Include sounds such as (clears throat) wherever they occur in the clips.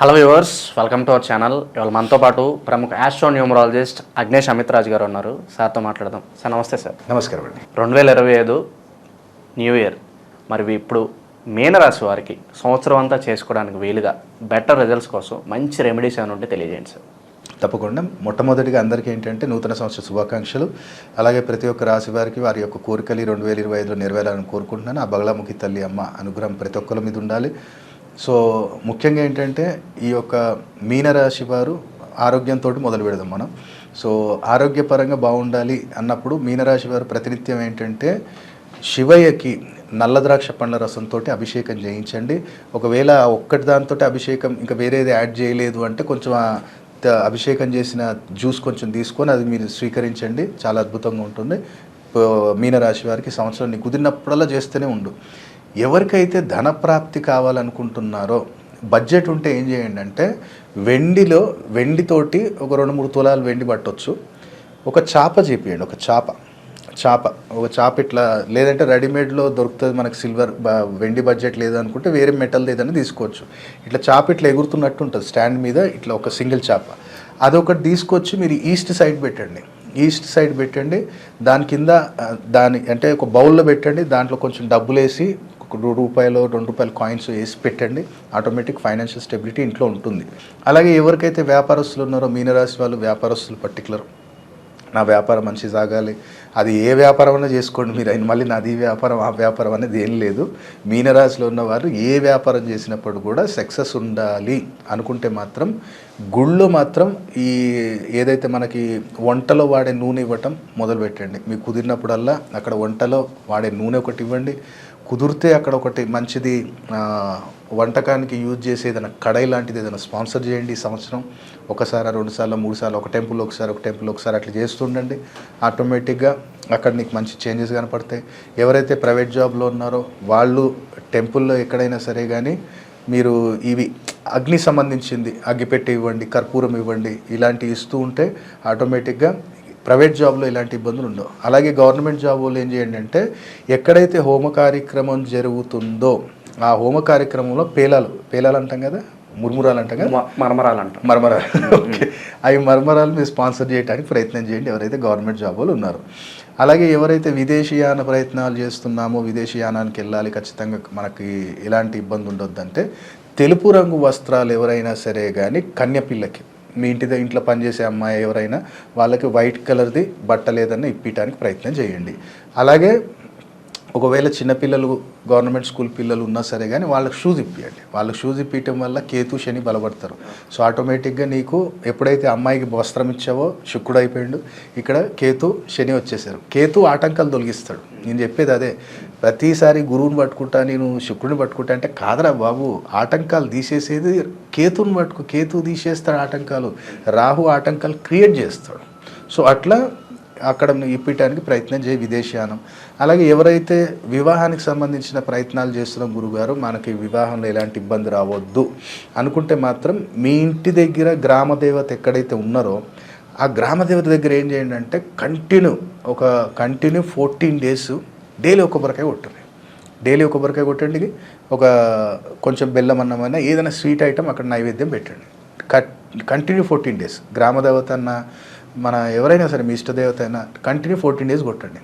Hello viewers welcome to our channel ఇవాళ మనతో పాటు ప్రముఖ ఆస్ట్రో న్యూమరాలజిస్ట్ అగ్నేష్ అమిత్రాజ్ గారు ఉన్నారు. సార్తో మాట్లాడదాం. సార్ నమస్తే సార్. నమస్కారం అండి. రెండు వేల ఇరవై ఐదు న్యూ ఇయర్. మరి ఇప్పుడు మీనరాశి వారికి సంవత్సరం అంతా చేసుకోవడానికి వీలుగా బెటర్ రిజల్ట్స్ కోసం మంచి రెమెడీస్ ఏమైనా ఉంటే తెలియజేయండి సార్. తప్పకుండా. మొట్టమొదటిగా అందరికీ ఏంటంటే నూతన సంవత్సర శుభాకాంక్షలు. అలాగే ప్రతి ఒక్క రాశి వారికి వారి యొక్క కోరికలు రెండు వేల ఇరవై ఐదులో నెరవేరాలని కోరుకుంటున్నాను. ఆ బగలాముఖి తల్లి అమ్మ అనుగ్రహం ప్రతి ఒక్కరి మీద ఉండాలి. సో ముఖ్యంగా ఏంటంటే ఈ యొక్క మీనరాశి వారు ఆరోగ్యంతో మొదలు పెడదాం మనం. సో ఆరోగ్యపరంగా బాగుండాలి అన్నప్పుడు మీనరాశి వారు ప్రతినిత్యం ఏంటంటే శివయ్యకి నల్ల ద్రాక్ష పండ్ల రసంతో అభిషేకం చేయించండి. ఒకవేళ ఒక్కటి దాంతో అభిషేకం ఇంకా వేరేది యాడ్ చేయలేదు అంటే కొంచెం అభిషేకం చేసిన జ్యూస్ కొంచెం తీసుకొని అది మీరు స్వీకరించండి. చాలా అద్భుతంగా ఉంటుంది. మీనరాశి వారికి సంవత్సరం కుదిరినప్పుడల్లా చేస్తూనే ఉండు. ఎవరికైతే ధనప్రాప్తి కావాలనుకుంటున్నారో బడ్జెట్ ఉంటే ఏం చేయండి అంటే వెండిలో వెండితోటి ఒక రెండు మూడు తులాలు వెండి పట్టొచ్చు. ఒక చాప చేపియండి ఒక చాప. చాప ఒక చాప ఇట్లా లేదంటే రెడీమేడ్లో దొరుకుతుంది మనకి సిల్వర్ వెండి బడ్జెట్ లేదనుకుంటే వేరే మెటల్ ఏదైనా తీసుకోవచ్చు. ఇట్లా చాప ఇట్లా ఎగురుతున్నట్టు ఉంటుంది స్టాండ్ మీద ఇట్లా ఒక సింగిల్ చాప. అదొకటి తీసుకొచ్చి మీరు ఈస్ట్ సైడ్ పెట్టండి. ఈస్ట్ సైడ్ పెట్టండి దాని కింద దాని అంటే ఒక బౌల్లో పెట్టండి దాంట్లో కొంచెం డబ్బులు వేసి ఒక రూపాయలు రెండు రూపాయల కాయిన్స్ వేసి పెట్టండి. ఆటోమేటిక్ ఫైనాన్షియల్ స్టెబిలిటీ ఇంట్లో ఉంటుంది. అలాగే ఎవరికైతే వ్యాపారస్తులు ఉన్నారో మీనరాశి వాళ్ళు వ్యాపారస్తులు పర్టికులర్ నా వ్యాపారం మంచి సాగాలి. అది ఏ వ్యాపారం అయినా చేసుకోండి మీరు. అయిన మళ్ళీ నాది ఈ వ్యాపారం ఆ వ్యాపారం అనేది ఏం లేదు. మీనరాశిలో ఉన్నవారు ఏ వ్యాపారం చేసినప్పుడు కూడా సక్సెస్ ఉండాలి అనుకుంటే మాత్రం గుళ్ళు మాత్రం ఈ ఏదైతే మనకి వంటలో వాడే నూనె ఇవ్వటం మొదలు పెట్టండి మీకు కుదిరినప్పుడల్లా అక్కడ వంటలో వాడే నూనె ఒకటి ఇవ్వండి. కుదిరితే అక్కడ ఒకటి మంచిది వంటకానికి యూజ్ చేసే ఏదైనా కడాయి లాంటిది ఏదైనా స్పాన్సర్ చేయండి ఈ సంవత్సరం. ఒకసారి రెండు సార్లు మూడు సార్లు ఒక టెంపుల్ ఒకసారి ఒక టెంపుల్ ఒకసారి అట్లా చేస్తుండండి ఆటోమేటిక్గా అక్కడ నీకు మంచి చేంజెస్ కనపడతాయి. ఎవరైతే ప్రైవేట్ జాబ్లో ఉన్నారో వాళ్ళు టెంపుల్లో ఎక్కడైనా సరే కానీ మీరు ఇవి అగ్ని సంబంధించింది అగ్గిపెట్టి ఇవ్వండి కర్పూరం ఇవ్వండి ఇలాంటివి ఇస్తూ ఉంటే ఆటోమేటిక్గా ప్రైవేట్ జాబ్లో ఇలాంటి ఇబ్బందులు ఉండవు. అలాగే గవర్నమెంట్ జాబ్ వాళ్ళు ఏం చేయండి అంటే ఎక్కడైతే హోమ కార్యక్రమం జరుగుతుందో ఆ హోమ కార్యక్రమంలో పేలాలు పేలాలు అంటాం కదా? ముర్మురాలు అంటాం కదా? మరమరాలు అంటాం. మర్మరాలు. (laughs) ఓకే. అవి మర్మరాలు మీరు స్పాన్సర్ చేయడానికి ప్రయత్నం చేయండి. ఎవరైతే గవర్నమెంట్ జాబ్ వాళ్ళు ఉన్నారో. అలాగే ఎవరైతే విదేశీయాన ప్రయత్నాలు చేస్తున్నామో విదేశీయానానికి వెళ్ళాలి ఖచ్చితంగా మనకి ఎలాంటి ఇబ్బంది ఉండొద్దంటే తెలుపు రంగు వస్త్రాలు ఎవరైనా సరే కానీ కన్యపిల్లకి. మీ ఇంటి ఇంట్లో పనిచేసే అమ్మాయి ఎవరైనా వాళ్ళకి వైట్ కలర్ది బట్ట లేదన్న ఇప్పించడానికి ప్రయత్నం చేయండి. అలాగే ఒకవేళ చిన్నపిల్లలు గవర్నమెంట్ స్కూల్ పిల్లలు ఉన్నా సరే కానీ వాళ్ళకి షూస్ ఇప్పియండి. వాళ్ళకి షూస్ ఇప్పించడం వల్ల కేతు శని బలపడతారు. సో ఆటోమేటిక్గా నీకు ఎప్పుడైతే అమ్మాయికి వస్త్రం ఇచ్చావో శుక్రుడు అయిపోయిండు. ఇక్కడ కేతు శని వచ్చేసారు. కేతు ఆటంకాలు తొలగిస్తాడు. నేను చెప్పేది అదే. ప్రతిసారి గురువుని పట్టుకుంటా నేను శుక్రుడిని పట్టుకుంటా అంటే కాదరా బాబు ఆటంకాలు తీసేసేది కేతుని పట్టుకు కేతు తీసేస్తాడు ఆటంకాలు రాహు ఆటంకాలు క్రియేట్ చేస్తాడు. సో అట్లా అక్కడ ఇప్పించడానికి ప్రయత్నం చేయి విదేశీయానం. అలాగే ఎవరైతే వివాహానికి సంబంధించిన ప్రయత్నాలు చేస్తున్న గురుగారు మనకి వివాహంలో ఎలాంటి ఇబ్బంది రావద్దు అనుకుంటే మాత్రం మీ ఇంటి దగ్గర గ్రామ దేవత ఎక్కడైతే ఉన్నారో ఆ గ్రామ దేవత దగ్గర ఏం చేయండి అంటే కంటిన్యూ ఒక కంటిన్యూ ఫోర్టీన్ డేస్ డైలీ ఒక కొబ్బరికాయ కొట్టండి డైలీ ఒక కొబ్బరికాయ కొట్టండి ఒక కొంచెం బెల్లం అన్నమైనా ఏదైనా స్వీట్ ఐటమ్ అక్కడ నైవేద్యం పెట్టండి. కట్ కంటిన్యూ ఫోర్టీన్ డేస్ గ్రామ దేవత అన్న మన ఎవరైనా సరే మీ ఇష్టదేవత అయినా కంటిన్యూ ఫోర్టీన్ డేస్ కొట్టండి.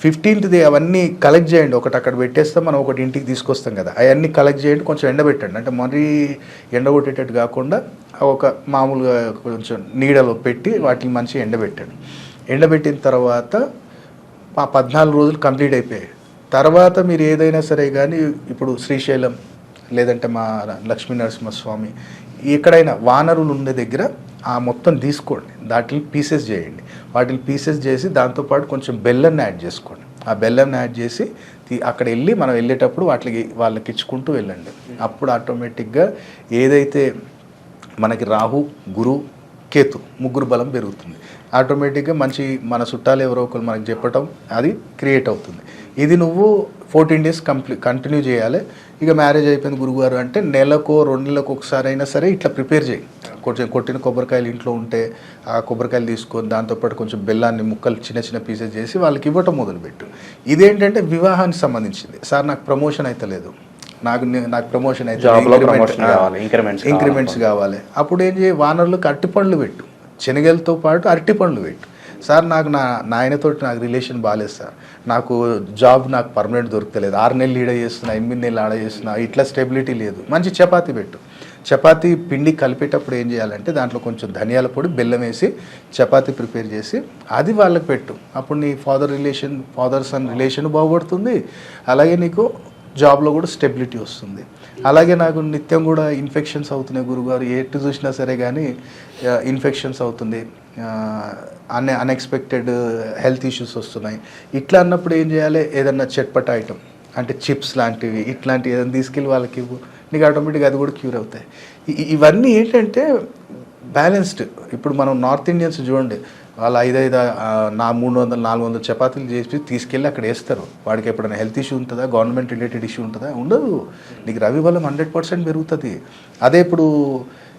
ఫిఫ్టీన్త్ది అవన్నీ కలెక్ట్ చేయండి. ఒకటి అక్కడ పెట్టేస్తే మనం ఒకటి ఇంటికి తీసుకొస్తాం కదా. అవన్నీ కలెక్ట్ చేయండి కొంచెం ఎండబెట్టండి అంటే మరీ ఎండగొట్టేటట్టు కాకుండా ఒక మామూలుగా కొంచెం నీడలో పెట్టి వాటిని మంచిగా ఎండబెట్టండి. ఎండబెట్టిన తర్వాత ఆ పద్నాలుగు రోజులు కంప్లీట్ అయిపోయాయి. తర్వాత మీరు ఏదైనా సరే కానీ ఇప్పుడు శ్రీశైలం లేదంటే మా లక్ష్మీ నరసింహస్వామి ఎక్కడైనా వానరులు ఉండే దగ్గర ఆ మొత్తం తీసుకోండి. దాటిని పీసెస్ చేయండి. వాటిని పీసెస్ చేసి దాంతోపాటు కొంచెం బెల్లాన్ని యాడ్ చేసుకోండి. ఆ బెల్లన్ని యాడ్ చేసి అక్కడ వెళ్ళి మనం వెళ్ళేటప్పుడు వాటికి వాళ్ళకి ఇచ్చుకుంటూ వెళ్ళండి. అప్పుడు ఆటోమేటిక్గా ఏదైతే మనకి రాహు గురు కేతు ముగ్గురు బలం పెరుగుతుంది. ఆటోమేటిక్గా మంచి మన చుట్టాలు ఎవరో ఒకరు మనకు చెప్పటం అది క్రియేట్ అవుతుంది. ఇది నువ్వు ఫోర్టీన్ డేస్ కంప్లీట్ కంటిన్యూ చేయాలి. ఇక మ్యారేజ్ అయిపోయింది గురుగారు అంటే నెలకో రెండు నెలలకు ఒకసారి అయినా సరే ఇట్లా ప్రిపేర్ చేయి. కొంచెం కొట్టిన కొబ్బరికాయలు ఇంట్లో ఉంటే ఆ కొబ్బరికాయలు తీసుకొని దాంతోపాటు కొంచెం బెల్లాన్ని ముక్కలు చిన్న చిన్న పీసెస్ చేసి వాళ్ళకి ఇవ్వటం మొదలుపెట్టు. ఇదేంటంటే వివాహానికి సంబంధించింది. సార్ నాకు ప్రమోషన్ అయితే లేదు. నాకు నాకు ప్రమోషన్ అయితే. ఇంక్రిమెంట్స్ కావాలి అప్పుడు ఏం చేయి వానర్లకు అరటి పండ్లు పెట్టు. శనగలతో పాటు అరటి పండ్లు పెట్టు. సార్ నాకు నా నాయనతో నాకు రిలేషన్ బాగాలేదు సార్. నాకు జాబ్ నాకు పర్మనెంట్ దొరకలేదు. ఆరు నెలలు ఈడ చేస్తున్నా ఎనిమిది నెలలు ఆడ చేస్తున్నా ఇట్లా స్టెబిలిటీ లేదు. మంచి చపాతీ పెట్టు. చపాతీ పిండి కలిపేటప్పుడు ఏం చేయాలంటే దాంట్లో కొంచెం ధనియాల పొడి బెల్లం వేసి చపాతీ ప్రిపేర్ చేసి అది వాళ్ళకి పెట్టు. అప్పుడు నీ father relation father son relation బాగుపడుతుంది. అలాగే నీకు జాబ్లో కూడా స్టెబిలిటీ వస్తుంది. అలాగే నాకు నిత్యం కూడా ఇన్ఫెక్షన్స్ అవుతున్నాయి గురుగారు ఎటు చూసినా సరే కానీ ఇన్ఫెక్షన్స్ అవుతుంది. అన్ అన్ఎక్స్పెక్టెడ్ హెల్త్ ఇష్యూస్ వస్తున్నాయి. ఇట్లా అన్నప్పుడు ఏం చేయాలి? ఏదన్నా చట్పట ఐటమ్ అంటే చిప్స్ లాంటివి ఇట్లాంటివి ఏదైనా తీసుకెళ్ళి వాళ్ళకి ఇవ్వు. నీకు ఆటోమేటిక్గా అది కూడా క్యూర్ అవుతాయి. ఇవన్నీ ఏంటంటే బ్యాలెన్స్డ్ ఇప్పుడు మనం నార్త్ ఇండియన్స్ చూడండి వాళ్ళు ఐదు ఐదు ఆ, నా మూడు వందలు నాలుగు వందలు చపాతీలు చేసి తీసుకెళ్ళి అక్కడ వేస్తారు. వాడికి ఎప్పుడైనా హెల్త్ ఇష్యూ ఉంటుందా? గవర్నమెంట్ రిలేటెడ్ ఇష్యూ ఉంటుందా? ఉండదు. నీకు రవి బలం హండ్రెడ్ పర్సెంట్ పెరుగుతుంది. అదే ఇప్పుడు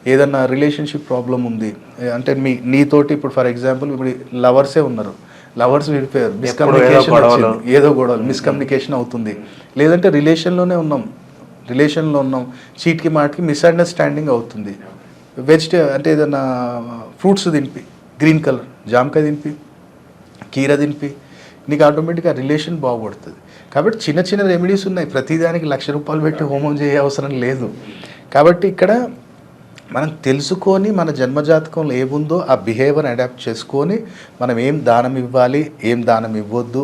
ఏదన్నా రిలేషన్షిప్ ప్రాబ్లం ఉంది. అంటే మీ నీతోటి ఇప్పుడు ఫర్ ఎగ్జాంపుల్ ఇప్పుడు లవర్సే ఉన్నారు. లవర్స్ విడిపోయారు. మిస్కమ్యూనికేషన్ ఏదో గొడవలు. మిస్కమ్యూనికేషన్ అవుతుంది. లేదంటే రిలేషన్లోనే ఉన్నాం. రిలేషన్లో ఉన్నాం. చీట్కి మాటకి మిస్అండర్స్టాండింగ్ అవుతుంది. వెజిటే అంటే ఏదైనా ఫ్రూట్స్ తినిపి గ్రీన్ కలర్ జామకాయ దింపి కీర దింపి నీకు ఆటోమేటిక్గా రిలేషన్ బాగుపడుతుంది. కాబట్టి చిన్న చిన్న రెమెడీస్ ఉన్నాయి. ప్రతిదానికి లక్ష రూపాయలు పెట్టి హోమం చేయ అవసరం లేదు. కాబట్టి ఇక్కడ మనం తెలుసుకొని మన జన్మజాతకంలో ఏముందో ఆ బిహేవియర్ అడాప్ట్ చేసుకొని మనం ఏం దానం ఇవ్వాలి ఏం దానం ఇవ్వద్దు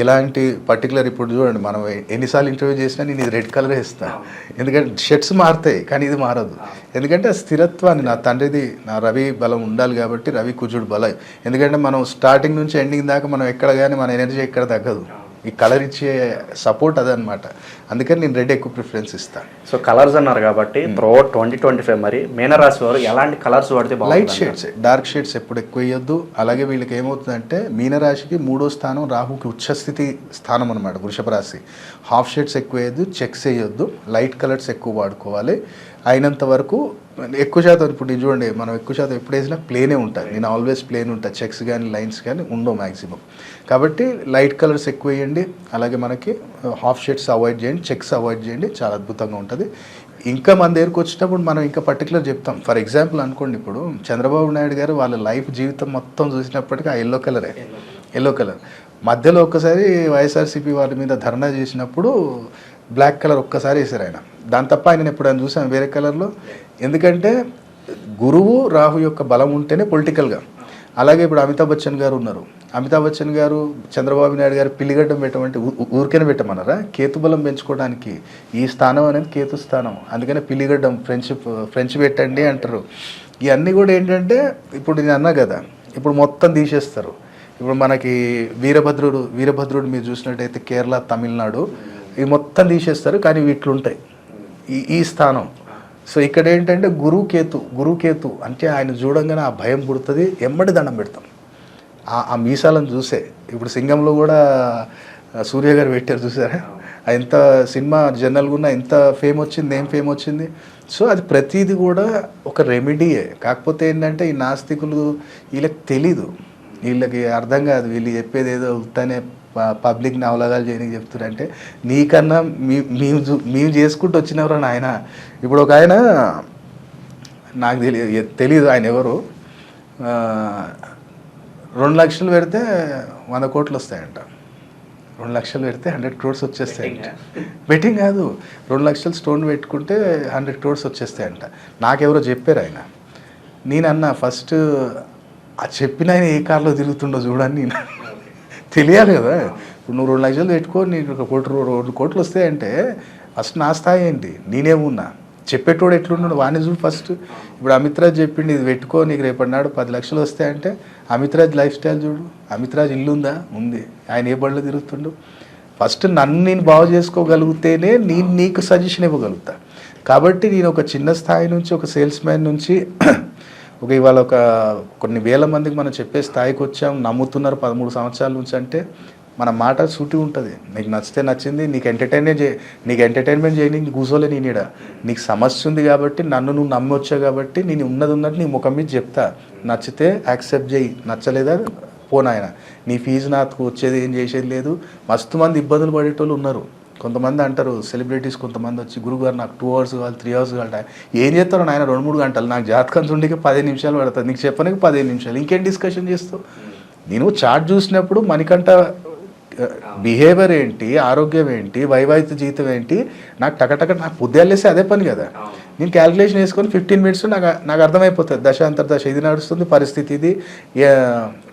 ఇలాంటి పర్టికులర్ ఇప్పుడు చూడండి మనం ఎన్నిసార్లు ఇంటర్వ్యూ చేసినా నేను ఇది రెడ్ కలర్ ఇస్తాను. ఎందుకంటే షర్ట్స్ మారుతాయి కానీ ఇది మారదు. ఎందుకంటే ఆ స్థిరత్వాన్ని నా తండ్రిది నా రవి బలం ఉండాలి కాబట్టి రవి కుజుడు బలం. ఎందుకంటే మనం స్టార్టింగ్ నుంచి ఎండింగ్ దాకా మనం ఎక్కడ కానీ మన ఎనర్జీ ఎక్కడ తగ్గదు. ఈ కలర్ ఇచ్చే సపోర్ట్ అదనమాట అందుకని నేను రెడ్ ఎక్కువ ప్రిఫరెన్స్ ఇస్తాను సో కలర్స్ అన్నారు కాబట్టి త్రో ట్వంటీ ట్వంటీ ఫైవ్ మరి మీనరాశి వారు ఎలాంటి కలర్స్ వాడితే లైట్ షేడ్స్ డార్క్ షేడ్స్ ఎప్పుడు ఎక్కువ వేయొద్దు. అలాగే వీళ్ళకి ఏమవుతుందంటే మీనరాశికి మూడో స్థానం రాహుకి ఉచ్చస్థితి స్థానం అనమాట వృషభ రాశి. హాఫ్ షేడ్స్ ఎక్కువ వేయద్దు చెక్స్ వేయొద్దు. లైట్ కలర్స్ ఎక్కువ వాడుకోవాలి. అయినంత వరకు ఎక్కువ శాతం ఇప్పుడు నేను చూడండి మనం ఎక్కువ శాతం ఎప్పుడు వేసినా ప్లేనే ఉంటుంది నేను ఆల్వేస్ ప్లేన్ ఉంటా. చెక్స్ కానీ లైన్స్ కానీ ఉండవు మ్యాక్సిమం కాబట్టి లైట్ కలర్స్ ఎక్కువ వేయండి అలాగే మనకి హాఫ్ షేడ్స్ అవాయిడ్ చేయండి చెక్స్ అవాయిడ్ చేయండి. చాలా అద్భుతంగా ఉంటుంది. ఇంకా మన దగ్గరకు వచ్చేటప్పుడు మనం ఇంకా పర్టికులర్ చెప్తాం. ఫర్ ఎగ్జాంపుల్ అనుకోండి ఇప్పుడు చంద్రబాబు నాయుడు గారు వాళ్ళ లైఫ్ జీవితం మొత్తం చూసినప్పటికీ ఆ ఎల్లో కలరే ఎల్లో కలర్ మధ్యలో ఒక్కసారి వైఎస్ఆర్సీపీ వారి మీద ధర్నా చేసినప్పుడు బ్లాక్ కలర్ ఒక్కసారి వేసారు ఆయన. దాని తప్ప ఆయన ఎప్పుడు ఆయన చూసాను వేరే కలర్లో ఎందుకంటే గురువు రాహు యొక్క బలం ఉంటేనే పొలిటికల్గా అలాగే ఇప్పుడు అమితాబ్ బచ్చన్ గారు ఉన్నారు. అమితాబ్ బచ్చన్ గారు చంద్రబాబు నాయుడు గారు పిల్లిగడ్డం పెట్టమంటే ఊ- ఊరికనే పెట్టమన్నారా? కేతు బలం పెంచుకోవడానికి ఈ స్థానం అనేది కేతు స్థానం. అందుకనే పిల్లిగడ్డం ఫ్రెండ్షిప్ ఫ్రెంచ్ పెట్టండి అంటారు. ఇవన్నీ కూడా ఏంటంటే ఇప్పుడు నేను అన్నా కదా ఇప్పుడు మొత్తం తీసేస్తారు. ఇప్పుడు మనకి వీరభద్రుడు వీరభద్రుడు మీరు చూసినట్టయితే కేరళ తమిళనాడు ఇవి మొత్తం తీసేస్తారు కానీ వీటిలుంటాయి. ఈ ఈ స్థానం. సో ఇక్కడ ఏంటంటే గురుకేతు గురుకేతు అంటే ఆయన చూడంగానే ఆ భయం పుడుతుంది ఎమ్మడి దండం పెడతాం. ఆ- మీసాలను చూసే. ఇప్పుడు సింగంలో కూడా సూర్య గారు పెట్టారు చూసారా? ఎంత సినిమా జనరల్గా ఉన్న ఎంత ఫేమ్ వచ్చింది ఏం ఫేమ్ వచ్చింది. సో అది ప్రతిదీ కూడా ఒక రెమెడీయే. కాకపోతే ఏంటంటే ఈ నాస్తికులు వీళ్ళకి తెలీదు. వీళ్ళకి అర్థం కాదు. వీళ్ళు చెప్పేది ఏదో ఉత్తనే పబ్లిక్ని నవలగాలు చేయడానికి చెప్తున్నారంటే నీకన్నా మీ మేము మేము చేసుకుంటూ వచ్చినవరా నాయన? ఇప్పుడు ఒక ఆయన నాకు తెలియదు తెలియదు ఆయన ఎవరు. రెండు లక్షలు పెడితే వంద కోట్లు వస్తాయంట. రెండు లక్షలు పెడితే హండ్రెడ్ క్రోర్స్ వచ్చేస్తాయంట. బెట్టింగ్ కాదు. రెండు లక్షలు స్టోన్ పెట్టుకుంటే హండ్రెడ్ క్రోర్స్ వచ్చేస్తాయంట. నాకెవరో చెప్పారు ఆయన. నేనన్నా ఫస్ట్ ఆ చెప్పిన ఆయన ఏ కార్లో తిరుగుతుండో చూడని నేను. తెలియాలి కదా. ఇప్పుడు నువ్వు రెండు లక్షలు పెట్టుకో నీకు ఒక కోటి రెండు కోట్లు వస్తాయంటే ఫస్ట్ నా స్థాయి ఏంటి? నేనేమున్నా చెప్పేటోడు ఎట్లున్నాడు వాడిని చూడు ఫస్ట్. ఇప్పుడు అమిత్ రాజ్ చెప్పిండు ఇది పెట్టుకో నీకు రేపటి నాడు పది లక్షలు వస్తాయంటే అమిత్రాజ్ లైఫ్ స్టైల్ చూడు. అమిత్రాజ్ ఇల్లుందా ఇల్లు ఉందా? ఉంది. ఆయన ఏ బళ్ళు తిరుగుతుండు? ఫస్ట్ నన్ను నేను బాగు చేసుకోగలిగితేనే నేను నీకు సజెషన్ ఇవ్వగలుగుతా. కాబట్టి నేను ఒక చిన్న స్థాయి నుంచి ఒక సేల్స్ మ్యాన్ నుంచి (clears throat) ఒక ఇవాళ ఒక కొన్ని వేల మందికి మనం చెప్పే స్థాయికి వచ్చాం. నమ్ముతున్నారు పదమూడు సంవత్సరాల నుంచి అంటే మన మాట సూటి ఉంటుంది. నీకు నచ్చితే నచ్చింది నీకు ఎంటర్టైన్మెంట్ చే నీకు ఎంటర్టైన్మెంట్ చేయని నీకు కూర్చోలే నేను ఇడ నీకు సమస్య ఉంది కాబట్టి నన్ను నువ్వు నమ్మొచ్చావు కాబట్టి నేను ఉన్నది ఉన్నట్టు నీ ముఖం మీద చెప్తా. నచ్చితే యాక్సెప్ట్ చేయి. నచ్చలేదా? పోనాయన నీ ఫీజు నాకు వచ్చేది ఏం చేసేది లేదు. మస్తు మంది ఇబ్బందులు పడేటోళ్ళు ఉన్నారు. కొంతమంది అంటారు సెలబ్రిటీస్ కొంతమంది వచ్చి గురుగారు నాకు టూ అవర్స్ కావాలి త్రీ అవర్స్ కావాలి. ఏం చేస్తారు నాయన? రెండు మూడు గంటలు. నాకు జాతకం చూడడానికి పదిహేను నిమిషాలు పడుతుంది. నీకు చెప్పడానికి పదిహేను నిమిషాలు. ఇంకేం డిస్కషన్ చేస్తావు? నేను చార్ట్ చూసినప్పుడు మనకంట బిహేవియర్ ఏంటి ఆరోగ్యం ఏంటి వైవాహిక జీవితం ఏంటి నాకు టకటక నాకు పొద్దులేసి అదే పని కదా. నేను క్యాలిక్యులేషన్ వేసుకొని ఫిఫ్టీన్ మినిట్స్ నాకు నాకు అర్థమైపోతుంది. దశ అంతర్దశ ఇది నడుస్తుంది పరిస్థితి ఇది.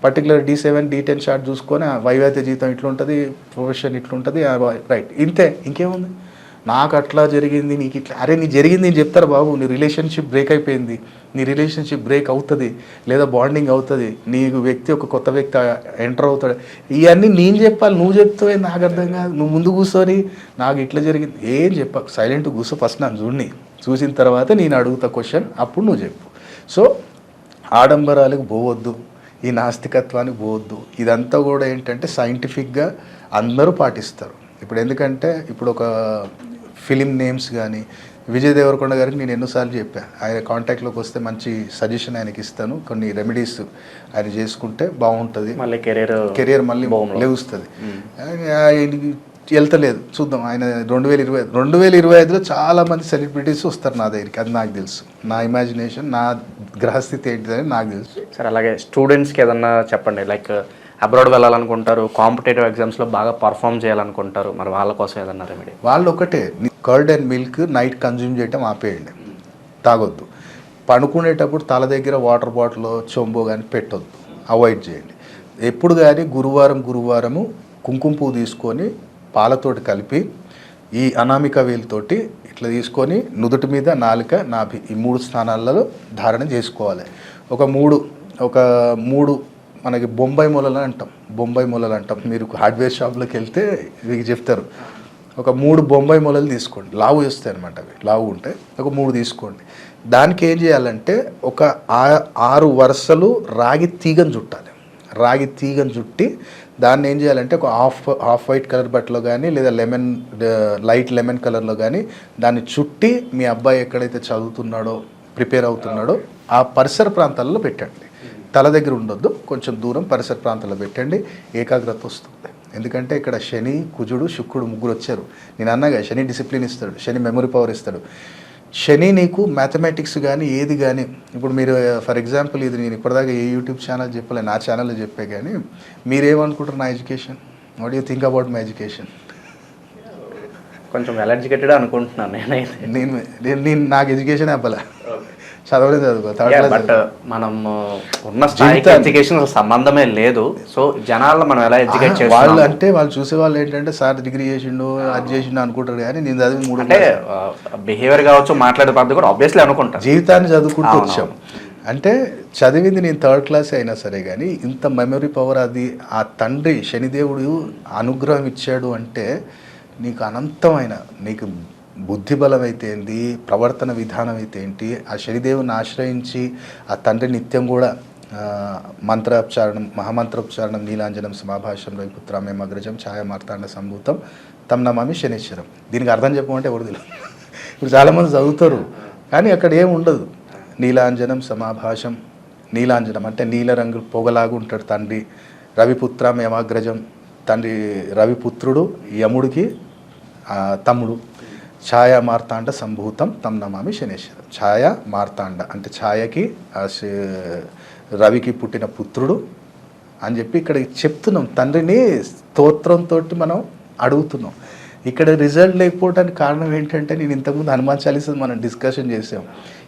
Particular D seven D ten chart చూసుకొని ఆ వైవాహిక జీవితం ఇట్లుంటుంది ప్రొఫెషన్ ఇట్లుంటుంది రైట్ ఇంతే ఇంకేముంది? నాకు అట్లా జరిగింది నీకు ఇట్లా అరే నీ జరిగింది నేను చెప్తారు బాబు? నీ రిలేషన్షిప్ బ్రేక్ అయిపోయింది. నీ రిలేషన్షిప్ బ్రేక్ అవుతుంది లేదా బాండింగ్ అవుతుంది. నీకు వ్యక్తి ఒక కొత్త వ్యక్తి ఎంటర్ అవుతాడు. ఇవన్నీ నేను చెప్పాలి నువ్వు చెప్తావే నాకు అర్థం కాదు. నువ్వు ముందు కూర్చొని నాకు ఇట్లా జరిగింది. ఏం చెప్పకు సైలెంట్ కూర్చో ఫస్ట్ నన్ను చూడని చూసిన తర్వాత నేను అడుగుతా క్వశ్చన్ అప్పుడు నువ్వు చెప్పు. సో ఆడంబరాలకు పోవద్దు ఈ నాస్తికత్వానికి పోవద్దు. ఇదంతా కూడా ఏంటంటే సైంటిఫిక్గా అందరూ పాటిస్తారు. ఇప్పుడు ఎందుకంటే ఇప్పుడు ఒక ఫిలిం నేమ్స్ కానీ విజయ్ దేవరకొండ గారికి నేను ఎన్నోసార్లు చెప్పా. ఆయన కాంటాక్ట్లోకి వస్తే మంచి సజెషన్ ఆయనకి ఇస్తాను. కొన్ని రెమెడీస్ ఆయన చేసుకుంటే బాగుంటుంది. మళ్ళీ కెరీర్ కెరియర్ మళ్ళీ లేవుస్తుంది ఆయనకి వెళ్తలేదు. చూద్దాం. ఆయన రెండు వేల ఇరవై రెండు వేల ఇరవై ఐదులో చాలా మంది సెలబ్రిటీస్ వస్తారు నా దగ్గరికి. అది నాకు తెలుసు. నా ఇమాజినేషన్ నా గ్రహస్థితి ఏంటిదని నాకు తెలుసు. సరే అలాగే స్టూడెంట్స్కి ఏదన్నా చెప్పండి. లైక్ అబ్రాడ్ వెళ్ళాలనుకుంటారు కాంపిటేటివ్ ఎగ్జామ్స్లో బాగా పర్ఫామ్ చేయాలనుకుంటారు మరి వాళ్ళ కోసం ఏదన్నా రెమెడీ వాళ్ళు ఒకటే curd and milk night consume చేయటం ఆపేయండి తాగొద్దు. పడుకునేటప్పుడు తల దగ్గర వాటర్ బాటిల్ చొంబు కానీ పెట్టొద్దు అవాయిడ్ చేయండి. ఎప్పుడు కానీ గురువారం గురువారము కుంకుమ పువ్వు తీసుకొని పాలతోటి కలిపి ఈ అనామిక వేలుతోటి ఇట్లా తీసుకొని నుదుటి మీద నాలుక నాభి ఈ మూడు స్థానాలలో ధారణ చేసుకోవాలి. ఒక మూడు ఒక మూడు మనకి బొంబాయి మూలలు అంటాం. బొంబాయి మూలలు అంటాం. మీరు హార్డ్వేర్ షాప్లోకి వెళ్తే మీకు చెప్తారు. ఒక మూడు బొంబాయి మూలలు తీసుకోండి. లావు వస్తాయి అనమాట అవి. లావు ఉంటాయి ఒక మూడు తీసుకోండి. దానికి ఏం చేయాలంటే ఒక ఆ- ఆరు వరుసలు రాగి తీగను చుట్టాలి. రాగి తీగను చుట్టి దాన్ని ఏం చేయాలంటే ఒక హాఫ్ హాఫ్ వైట్ కలర్ బట్టలో కానీ లేదా లెమన్ లైట్ లెమన్ కలర్లో కానీ దాన్ని చుట్టి మీ అబ్బాయి ఎక్కడైతే చదువుతున్నాడో ప్రిపేర్ అవుతున్నాడో ఆ పరిసర ప్రాంతాల్లో పెట్టండి. తల దగ్గర ఉండొద్దు. కొంచెం దూరం పరిసర ప్రాంతాల్లో పెట్టండి. ఏకాగ్రత వస్తుంది. ఎందుకంటే ఇక్కడ శని కుజుడు శుక్రుడు ముగ్గురు వచ్చారు. నేను అన్నగా శని డిసిప్లిన్ ఇస్తాడు శని మెమరీ పవర్ ఇస్తాడు. శని నీకు మ్యాథమెటిక్స్ కానీ ఏది కానీ ఇప్పుడు మీరు ఫర్ ఎగ్జాంపుల్ ఇది నేను ఇప్పటిదాకా ఏ యూట్యూబ్ ఛానల్ చెప్పలే నా ఛానల్లో చెప్పే కానీ మీరేమనుకుంటారు నా education what you think about my education కొంచెం వెల్ ఎడ్యుకేటెడ్ అనుకుంటున్నాను నేనైతే. నేను నేను నేను నాకు ఎడ్యుకేషన్ అవ్వలే? చదవలేదు చదువుకో బట్ మనం ఉన్న స్థాయికి ఎడ్యుకేషన్ సంబంధమే లేదు. సో జనాల్లో మనం ఎలా ఎడ్యుకేట్ వాళ్ళు అంటే వాళ్ళు చూసే వాళ్ళు ఏంటంటే సార్ డిగ్రీ చేసిండు అది చేసిండు అనుకుంటారు కానీ నేను చదివి మూడు అంటే బిహేవియర్ కావచ్చు మాట్లాడే పద్ధతి కూడా ఆబ్వియస్లీ అనుకుంటాం. జీవితాన్ని చదువుకుంటూ. వచ్చాం. అంటే చదివింది నేను థర్డ్ క్లాస్ అయినా సరే కానీ ఇంత మెమరీ పవర్ అది ఆ తండ్రి శనిదేవుడు అనుగ్రహం ఇచ్చాడు అంటే నీకు అనంతమైన నీకు బుద్ధి బలం అయితే ఏంది ప్రవర్తన విధానం అయితే ఏంటి ఆ శనిదేవుని ఆశ్రయించి ఆ తండ్రి నిత్యం కూడా ఆ, మంత్రోచ్చారణం మహామంత్రోచ్చారణం నీలాంజనం సమాభాషం పుత్రామే అగ్రజం ఛాయ మార్తాండ సంభూతం తమ్ నమామి శనిశ్వరం. దీనికి అర్థం చెప్పమంటే ఎవరు తెలియదు ఇప్పుడు చాలామంది చదువుతారు కానీ అక్కడ ఏం ఉండదు. నీలాంజనం సమాభాషం నీలాంజనం అంటే నీల రంగు పొగలాగా ఉంటాడు తండ్రి. రవిపుత్ర యమాగ్రజం తండ్రి రవిపుత్రుడు యముడికి తమ్ముడు. ఛాయ మార్తాండ సంభూతం తమ్ నమామి శనేశ్వరం. ఛాయ మార్తాండ అంటే ఛాయకి రవికి పుట్టిన పుత్రుడు అని చెప్పి ఇక్కడ చెప్తున్నాం. తండ్రిని స్తోత్రంతో మనం అడుగుతున్నాం. ఇక్కడ రిజల్ట్ లేకపోవడానికి కారణం ఏంటంటే నేను ఇంతకుముందు హనుమాన్ చాలీసా మనం డిస్కషన్ చేసాం.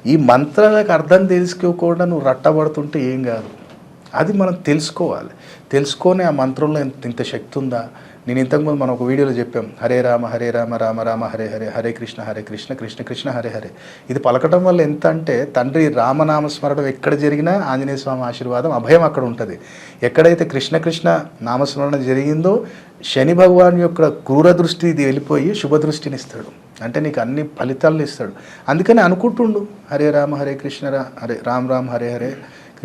ఈ మంత్రాలకు అర్థం తెలుసుకోకుండా నువ్వు రట్టబడుతుంటే ఏం కాదు. అది మనం తెలుసుకోవాలి. తెలుసుకొని ఆ మంత్రంలో ఇంత ఇంత శక్తి ఉందా? నేను ఇంతకుముందు మనం ఒక వీడియోలో చెప్పాం హరే రామ హరే రామ రామ రామ హరే హరే హరే కృష్ణ హరే కృష్ణ కృష్ణ కృష్ణ హరే హరే. ఇది పలకటం వల్ల ఎంత అంటే తండ్రి రామనామ స్మరణం ఎక్కడ జరిగినా ఆంజనేయ స్వామి ఆశీర్వాదం అభయం అక్కడ ఉంటుంది. ఎక్కడైతే కృష్ణ కృష్ణ నామస్మరణ జరిగిందో శని భగవాన్ యొక్క క్రూర దృష్టి ఇది వెళ్ళిపోయి శుభదృష్టిని ఇస్తాడు. అంటే నీకు అన్ని ఫలితాలను ఇస్తాడు. అందుకని అనుకుంటుండు హరే రామ హరే కృష్ణ రా హరే రామ్ రామ్ హరే హరే.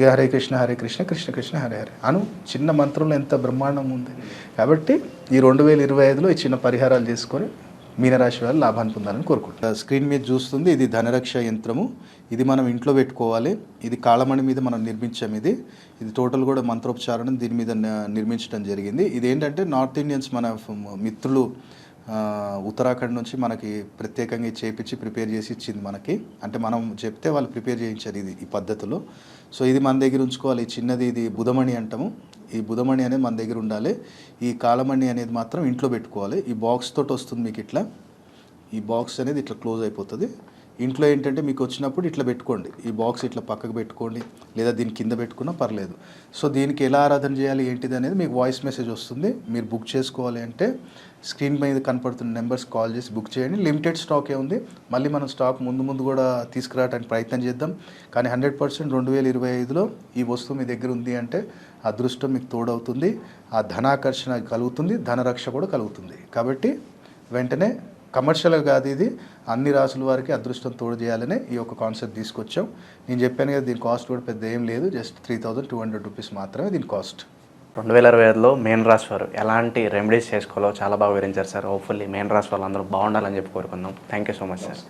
హరే కృష్ణ హరే కృష్ణ కృష్ణ కృష్ణ హరే హరే. అను చిన్న మంత్రంలో ఎంత బ్రహ్మాండం ఉంది. కాబట్టి ఈ రెండు వేల ఇరవై ఐదులో ఈ చిన్న పరిహారాలు చేసుకొని మీనరాశి వాళ్ళు లాభాన్ని పొందాలని కోరుకుంటారు స్క్రీన్ మీద చూస్తుంది ఇది ధనరక్ష యంత్రము. ఇది మనం ఇంట్లో పెట్టుకోవాలి. ఇది కాళమణి మీద మనం నిర్మించాం ఇది. ఇది టోటల్ కూడా మంత్రోపచారణం దీని మీద నిర్మించడం జరిగింది. ఇది ఏంటంటే నార్త్ ఇండియన్స్ మన మిత్రులు ఉత్తరాఖండ్ నుంచి మనకి ప్రత్యేకంగా చేపించి ప్రిపేర్ చేసి ఇచ్చింది మనకి. అంటే మనం చెప్తే వాళ్ళు ప్రిపేర్ చేయించారు ఇది ఈ పద్ధతిలో. సో ఇది మన దగ్గర ఉంచుకోవాలి. చిన్నది ఇది బుధమణి అంటాము. ఈ బుధమణి అనేది మన దగ్గర ఉండాలి. ఈ కాలమణి అనేది మాత్రం ఇంట్లో పెట్టుకోవాలి. ఈ బాక్స్ తోటి వస్తుంది మీకు ఇట్లా. ఈ బాక్స్ అనేది ఇట్లా క్లోజ్ అయిపోతుంది. ఇంట్లో ఏంటంటే మీకు వచ్చినప్పుడు ఇట్లా పెట్టుకోండి. ఈ బాక్స్ ఇట్లా పక్కకు పెట్టుకోండి. లేదా దీని కింద పెట్టుకున్నా పర్లేదు. సో దీనికి ఎలా ఆరాధన చేయాలి ఏంటిది అనేది మీకు వాయిస్ మెసేజ్ వస్తుంది. మీరు బుక్ చేసుకోవాలి అంటే స్క్రీన్ మీద కనపడుతున్న నెంబర్స్ కాల్ చేసి బుక్ చేయండి. లిమిటెడ్ స్టాకే ఉంది. మళ్ళీ మనం స్టాక్ ముందు ముందు కూడా తీసుకురావడానికి ప్రయత్నం చేద్దాం. కానీ హండ్రెడ్ పర్సెంట్ రెండు వేల ఇరవై ఐదులో ఈ వస్తువు మీ దగ్గర ఉంది అంటే అదృష్టం మీకు తోడవుతుంది. ఆ ధనాకర్షణ కలుగుతుంది. ధనరక్ష కూడా కలుగుతుంది. కాబట్టి వెంటనే కమర్షియల్గా కాదు ఇది. అన్ని రాసుల వారికి అదృష్టం తోడు చేయాలనే ఈ యొక్క కాన్సెప్ట్ తీసుకొచ్చాం. నేను చెప్పాను కదా దీని కాస్ట్ కూడా పెద్ద ఏం లేదు. Just three thousand two hundred rupees మాత్రమే దీని కాస్ట్. రెండు వేల ఇరవై ఐదులో మెయిన్ రాశి వారు ఎలాంటి రెమెడీస్ చేసుకోవాలో చాలా బాగా వివరించారు సార్. హోప్ఫుల్లీ మెయిన్ రాశి వాళ్ళందరూ బాగుండాలని చెప్పి కోరుకుందాం. Thank you so much sir